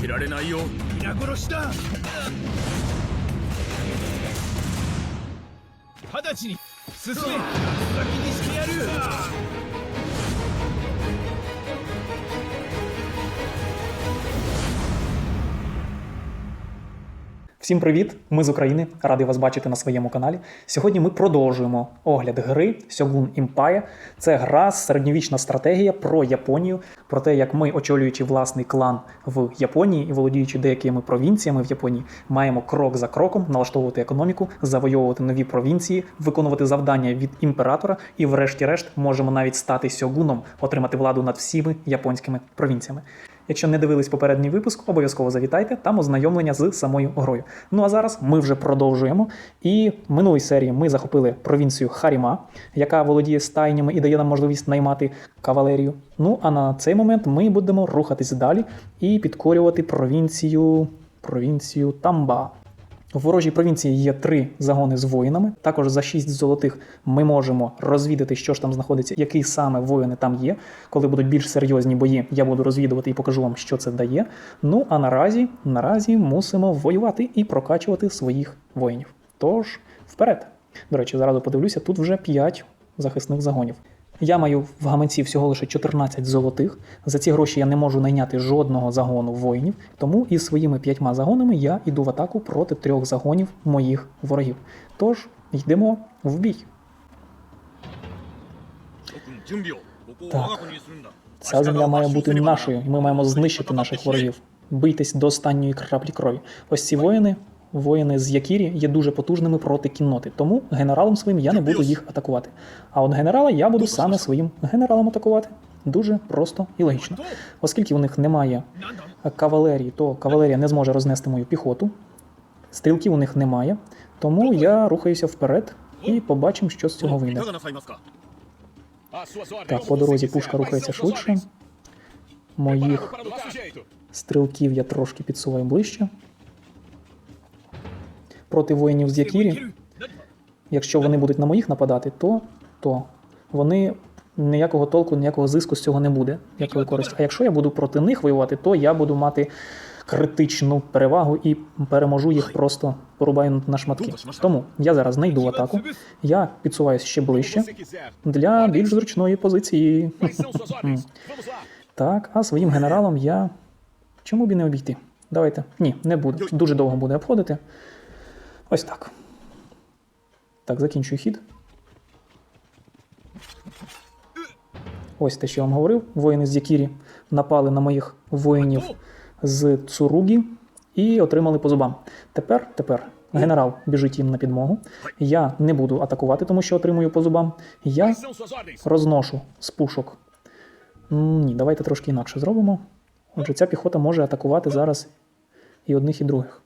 けられないよ皆殺しだ。直ちに進め。先にしてやる。Всім привіт! Ми з України. Радий вас бачити на своєму каналі. Сьогодні ми продовжуємо огляд гри Shogun Empire. Це гра середньовічна стратегія про Японію, про те, як ми, очолюючи власний клан в Японії і володіючи деякими провінціями в Японії, маємо крок за кроком налаштовувати економіку, завойовувати нові провінції, виконувати завдання від імператора, і, врешті-решт, можемо навіть стати сьогуном, отримати владу над всіми японськими провінціями. Якщо не дивились попередній випуск, обов'язково завітайте там ознайомлення з самою грою. Ну а зараз ми вже продовжуємо. І в минулій серії ми захопили провінцію Харіма, яка володіє стайнями і дає нам можливість наймати кавалерію. Ну а на цей момент ми будемо рухатись далі і підкорювати провінцію провінцію Тамба. В ворожій провінції є три загони з воїнами. Також за шість золотих ми можемо розвідати, що ж там знаходиться, які саме воїни там є. Коли будуть більш серйозні бої, я буду розвідувати і покажу вам, що це дає. Ну а наразі, наразі мусимо воювати і прокачувати своїх воїнів. Тож, вперед. До речі, зараз подивлюся, тут вже 5 захисних загонів. Я маю в гаманці всього лише 14 золотих. За ці гроші я не можу найняти жодного загону воїнів, тому із своїми п'ятьма загонами я йду в атаку проти трьох загонів моїх ворогів. Тож йдемо в бій. Так. Ця земля має бути нашою, і ми маємо знищити наших ворогів. Бийтесь до останньої краплі крові. Ось ці воїни Воїни з Якірі є дуже потужними проти кінноти, тому генералом своїм я не буду їх атакувати. А от генерала я буду саме своїм генералом атакувати. Дуже просто і логічно. Оскільки у них немає кавалерії, то кавалерія не зможе рознести мою піхоту. Стрілків у них немає, тому я рухаюся вперед і побачимо, що з цього вийде. Так, по дорозі пушка рухається швидше. Моїх стрілків я трошки підсуваю ближче. Проти воїнів з Якірі, якщо вони будуть на моїх нападати, то, то вони ніякого толку, ніякого зиску з цього не буде, якої користі. А якщо я буду проти них воювати, то я буду мати критичну перевагу і переможу їх просто порубаю на шматки. Тому я зараз знайду атаку. Я підсуваюся ще ближче для більш зручної позиції. Так, а своїм генералом я. Чому б і не обійти? Давайте. Ні, не буду. Дуже довго буде обходити. Ось так. Так, закінчую хід. Ось те, що я вам говорив. Воїни з Якірі напали на моїх воїнів з Цуругі і отримали по зубам. Тепер, тепер генерал біжить їм на підмогу. Я не буду атакувати, тому що отримую по зубам. Я розношу з пушок. Ні, давайте трошки інакше зробимо. Отже, ця піхота може атакувати зараз і одних, і других.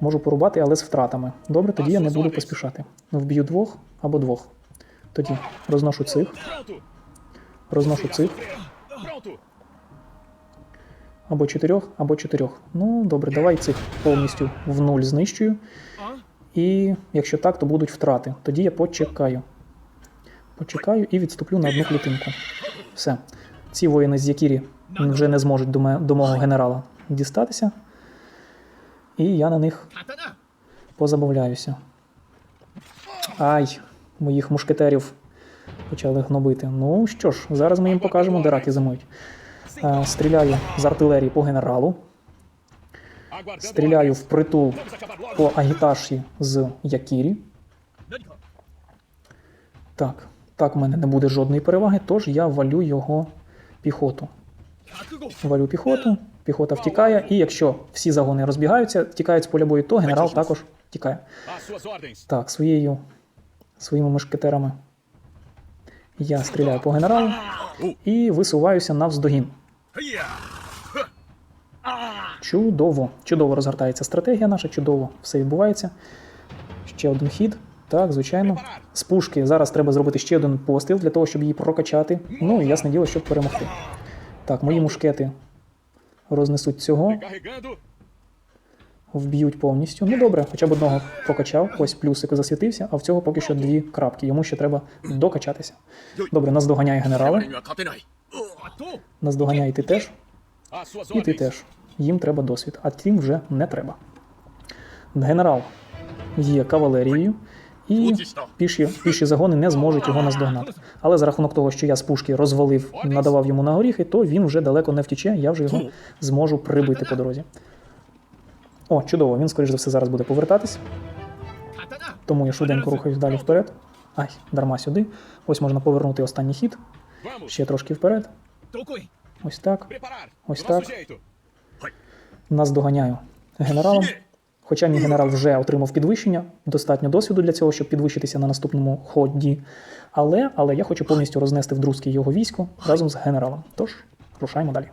Можу порубати, але з втратами. Добре, тоді я не буду поспішати. Ну, вб'ю двох або двох. Тоді розношу цих. Розношу цих. Або чотирьох, або чотирьох. Ну, добре, давай цих повністю в нуль знищую. І якщо так, то будуть втрати. Тоді я почекаю. Почекаю і відступлю на одну клітинку. Все. Ці воїни з Якірі вже не зможуть до мого генерала дістатися. І я на них позабавляюся. Ай, моїх мушкетерів почали гнобити. Ну що ж, зараз ми їм покажемо, де раки зимують. Е, стріляю з артилерії по генералу. Стріляю в притул по агіташі з Якірі. Так, так в мене не буде жодної переваги, тож я валю його піхоту. Валю піхоту піхота втікає, і якщо всі загони розбігаються, втікають з поля бою, то генерал також втікає. Так, своєю, своїми мушкетерами я стріляю по генералу і висуваюся навздогін. Чудово! Чудово розгортається стратегія наша, чудово все відбувається. Ще один хід. Так, звичайно. З пушки зараз треба зробити ще один постріл для того, щоб її прокачати. Ну і ясне діло, щоб перемогти. Так, мої мушкети Рознесуть цього. Вб'ють повністю. Ну добре, хоча б одного покачав, ось плюсик засвітився, а в цього поки що дві крапки. Йому ще треба докачатися. Добре, нас доганяє генерал. Нас доганяє ти теж. І ти теж. Їм треба досвід, а тім вже не треба. Генерал є кавалерією і піші піші загони не зможуть його наздогнати. Але за рахунок того, що я з пушки розвалив, надавав йому на горіхи, то він вже далеко не втіче, я вже його зможу прибити по дорозі. О, чудово, він, скоріш за все, зараз буде повертатись. Тому я швиденько рухаюсь далі вперед. Ай, дарма сюди. Ось можна повернути останній хід. Ще трошки вперед. Ось так. Ось так. Наздоганяю генералом. Хоча мій генерал вже отримав підвищення, достатньо досвіду для цього, щоб підвищитися на наступному ході. Але але я хочу повністю рознести в друзки його військо разом з генералом. Тож, рушаємо далі.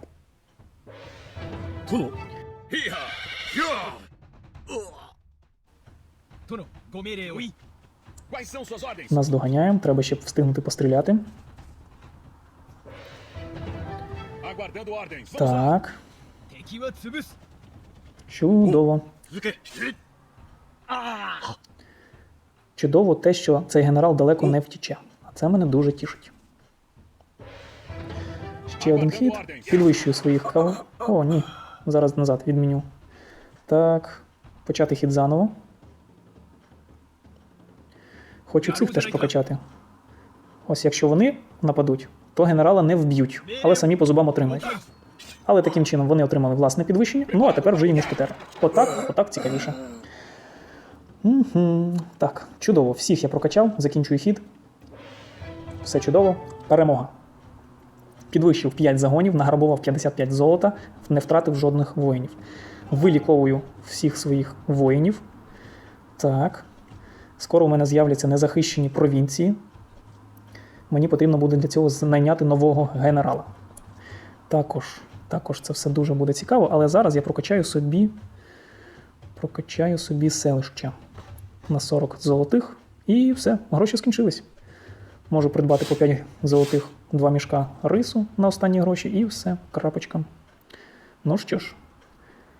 Нас доганяємо, треба ще встигнути постріляти. Так. Чудово. Чудово те, що цей генерал далеко не втіче. А це мене дуже тішить. Ще один хід. Підвищую своїх кав. О, ні. Зараз назад відміню. Так. Почати хід заново. Хочу цих теж прокачати. Ось якщо вони нападуть, то генерала не вб'ють, але самі по зубам отримають. Але таким чином вони отримали власне підвищення. Ну а тепер вже і мушкетер. Отак, отак цікавіше. Угу. Так, чудово. Всіх я прокачав, закінчую хід. Все чудово. Перемога. Підвищив 5 загонів, награбував 55 золота, не втратив жодних воїнів. Виліковую всіх своїх воїнів. Так. Скоро у мене з'являться незахищені провінції. Мені потрібно буде для цього знайняти нового генерала. Також, також це все дуже буде цікаво, але зараз я прокачаю собі. Прокачаю собі селище на 40 золотих. І все, гроші скінчились. Можу придбати по 5 золотих два мішка рису на останні гроші, і все, крапочка. Ну що ж,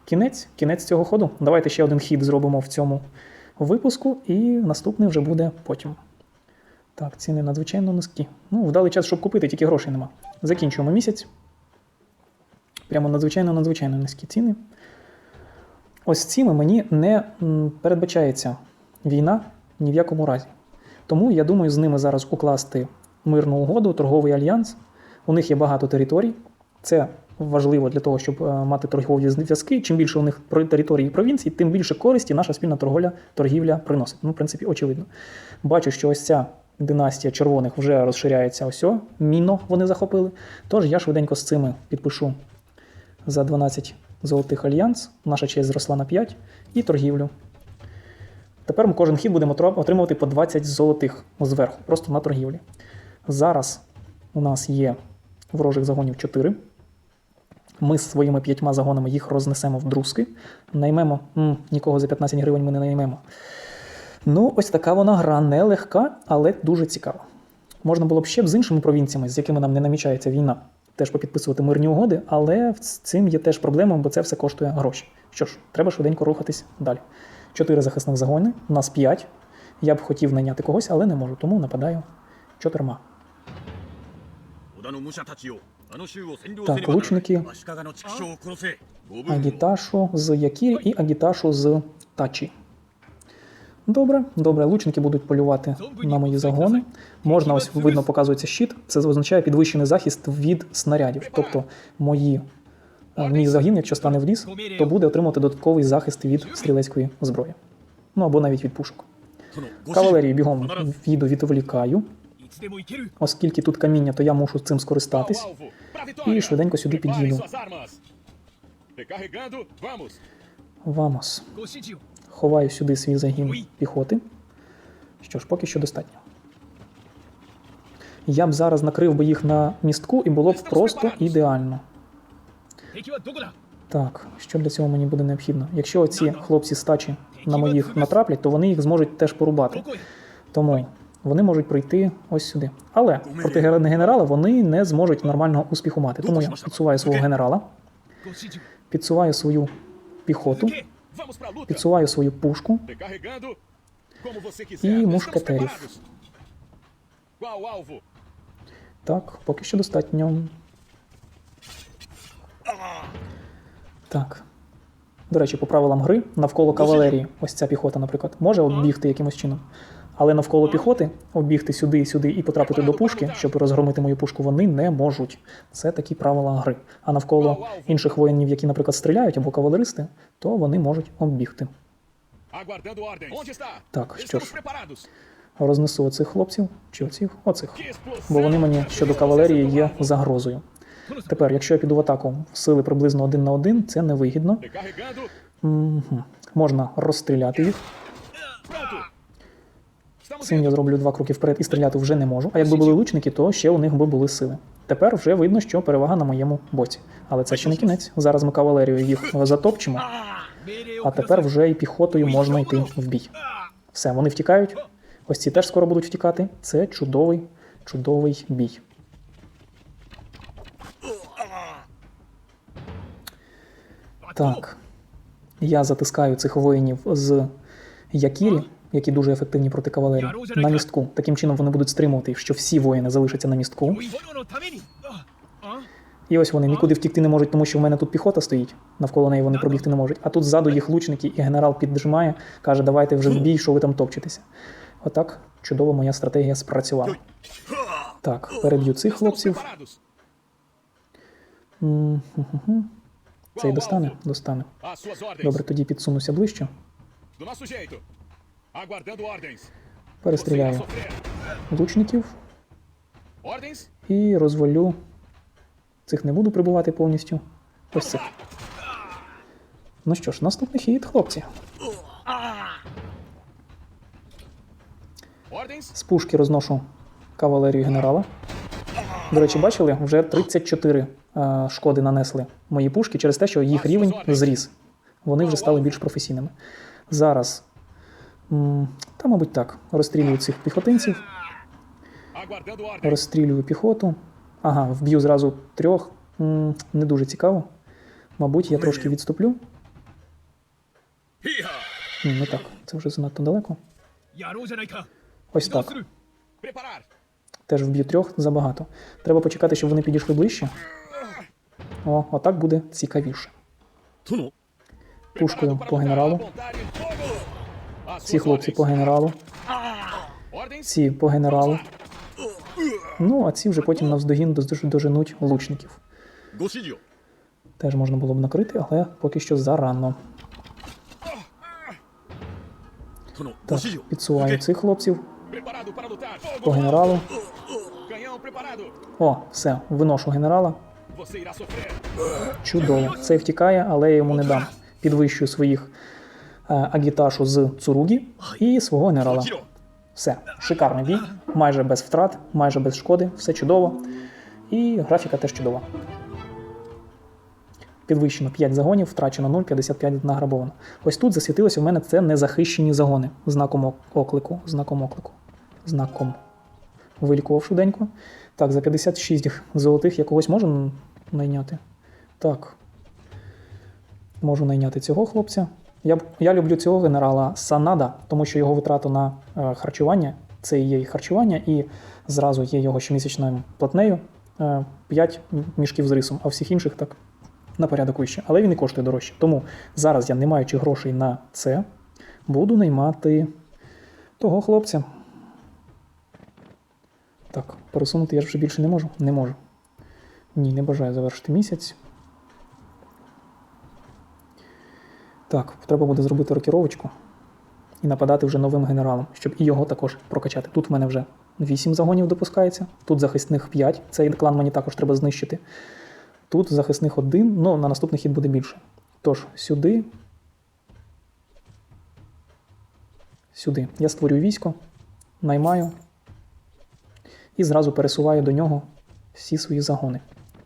кінець, кінець цього ходу. Давайте ще один хід зробимо в цьому випуску, і наступний вже буде потім. Так, ціни надзвичайно низькі. Ну, вдалий час, щоб купити, тільки грошей нема. Закінчуємо місяць. Прямо надзвичайно надзвичайно низькі ціни. Ось цими мені не передбачається війна ні в якому разі. Тому я думаю з ними зараз укласти мирну угоду, торговий альянс. У них є багато територій. Це важливо для того, щоб е, мати торгові зв'язки. Чим більше у них територій і провінцій, тим більше користі наша спільна торговля, торгівля приносить. Ну, в принципі, очевидно. Бачу, що ось ця династія червоних вже розширяється. Ось міно вони захопили. Тож я швиденько з цими підпишу за 12 золотих альянс. Наша честь зросла на 5 і торгівлю. Тепер ми кожен хід будемо отримувати по 20 золотих зверху, просто на торгівлі. Зараз у нас є ворожих загонів 4. Ми з своїми п'ятьма загонами їх рознесемо в друзки. Наймемо. М, нікого за 15 гривень ми не наймемо. Ну, ось така вона гра нелегка, але дуже цікава. Можна було б ще б з іншими провінціями, з якими нам не намічається війна, теж попідписувати мирні угоди, але з цим є теж проблема, бо це все коштує гроші. Що ж, треба швиденько рухатись далі. Чотири захисних загони, нас п'ять. Я б хотів найняти когось, але не можу, тому нападаю чотирма. Так, лучники Агіташу з Якірі і Агіташу з Тачі. Добре, добре, лучники будуть полювати на мої загони. Можна ось видно, показується щит. Це означає підвищений захист від снарядів. Тобто мої, е, мій загін, якщо стане в ліс, то буде отримувати додатковий захист від стрілецької зброї. Ну або навіть від пушок. Кавалерії бігом їду, відволікаю. Оскільки тут каміння, то я мушу цим скористатись. І швиденько сюди під'їду. Вамос. Ховаю сюди свій загін піхоти. Що ж, поки що достатньо. Я б зараз накрив би їх на містку і було б просто ідеально. Так, що для цього мені буде необхідно? Якщо оці хлопці стачі на моїх натраплять, то вони їх зможуть теж порубати. Тому вони можуть прийти ось сюди. Але проти генерала вони не зможуть нормального успіху мати. Тому я підсуваю свого генерала, підсуваю свою піхоту підсуваю свою пушку. І alvo? Так, поки що достатньо. Так. До речі, по правилам гри навколо кавалерії, ось ця піхота, наприклад, може оббігти якимось чином. Але навколо піхоти оббігти сюди, сюди і потрапити до пушки, щоб розгромити мою пушку, вони не можуть. Це такі правила гри. А навколо інших воїнів, які, наприклад, стріляють або кавалеристи, то вони можуть оббігти. Está? Так, що ж. Рознесу оцих хлопців чи оцих, оцих. Бо вони мені щодо кавалерії є загрозою. Тепер, якщо я піду в атаку сили приблизно один на один, це невигідно. Мгм. Можна розстріляти їх. Цим я зроблю два кроки вперед і стріляти вже не можу. А якби були лучники, то ще у них би були сили. Тепер вже видно, що перевага на моєму боці. Але це ще не кінець. Зараз ми кавалерію їх затопчемо. А тепер вже і піхотою можна йти в бій. Все, вони втікають. Ось ці теж скоро будуть втікати. Це чудовий, чудовий бій. Так. Я затискаю цих воїнів з Якірі які дуже ефективні проти кавалерії, на містку. Таким чином вони будуть стримувати, що всі воїни залишаться на містку. І ось вони нікуди втікти не можуть, тому що в мене тут піхота стоїть, навколо неї вони пробігти не можуть. А тут ззаду їх лучники, і генерал піджимає, каже, давайте вже в бій, що ви там топчетеся. Отак чудово моя стратегія спрацювала. Так, переб'ю цих хлопців. Цей достане? Достане. Добре, тоді підсунуся ближче. До нас Aguardando ordens. Перестріляю лучників і розвалю. Цих не буду прибувати повністю. Ось цих. Ну що ж, наступний хід, хлопці. З пушки розношу кавалерію генерала. До речі, бачили, вже 34 е, шкоди нанесли мої пушки через те, що їх рівень зріс. Вони вже стали більш професійними. Зараз, та, мабуть, так. Розстрілюю цих піхотинців. Розстрілюю піхоту. Ага, вб'ю зразу трьох. Не дуже цікаво. Мабуть, я трошки відступлю. Не так, це вже занадто далеко. Ось так. Теж вб'ю трьох забагато. Треба почекати, щоб вони підійшли ближче. О, отак буде цікавіше. Пушкою по генералу. Всі хлопці по генералу. Всі по генералу. Ну, а ці вже потім навздогін доженуть лучників. Теж можна було б накрити, але поки що зарано. Так, підсуваю цих хлопців. По генералу. О, все, виношу генерала. Чудово. Цей втікає, але я йому не дам. Підвищую своїх Е, агіташу з Цуругі і свого генерала. Все, шикарний бій, майже без втрат, майже без шкоди, все чудово. І графіка теж чудова. Підвищено 5 загонів, втрачено 0,55 награбовано. Ось тут засвітилося у мене це незахищені загони. Знаком оклику, знаком оклику. Знаком. Вилікував швиденько. Так, за 56 золотих я когось можу найняти. Так. Можу найняти цього хлопця. Я, я люблю цього генерала Санада, тому що його витрату на е, харчування це і є і харчування, і зразу є його щомісячною платнею 5 мішків з рисом, а всіх інших так на порядок вище. Але він і коштує дорожче. Тому зараз я, не маючи грошей на це, буду наймати того хлопця. Так, пересунути я вже більше не можу? Не можу. Ні, не бажаю завершити місяць. Так, треба буде зробити рокіровочку і нападати вже новим генералом, щоб і його також прокачати. Тут в мене вже 8 загонів допускається, тут захисних 5. Цей клан мені також треба знищити. Тут захисних 1, ну на наступний хід буде більше. Тож, сюди. Сюди. Я створюю військо, наймаю і зразу пересуваю до нього всі свої загони.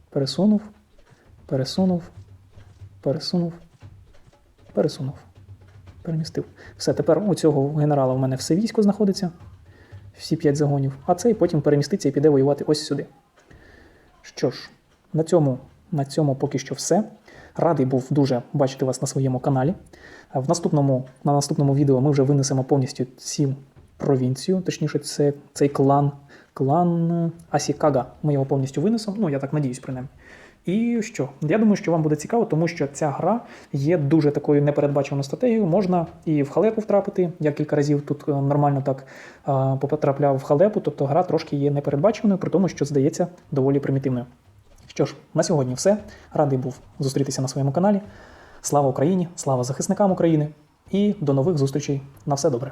Пересунув, пересунув, пересунув, пересунув, перемістив. Все, тепер у цього генерала в мене все військо знаходиться, всі 5 загонів, а цей потім переміститься і піде воювати ось сюди. Що ж, на цьому, на цьому поки що все. Радий був дуже бачити вас на своєму каналі. В наступному, на наступному відео ми вже винесемо повністю цю провінцію, точніше, це, цей клан, клан е, Асікага. Ми його повністю винесемо. Ну, я так надіюсь, принаймні. І що? Я думаю, що вам буде цікаво, тому що ця гра є дуже такою непередбаченою стратегією. Можна і в халепу втрапити. Я кілька разів тут е, нормально так е, потрапляв в халепу, тобто гра трошки є непередбаченою, при тому, що здається доволі примітивною. Що ж, на сьогодні все. Радий був зустрітися на своєму каналі. Слава Україні! Слава захисникам України! І до нових зустрічей. На все добре!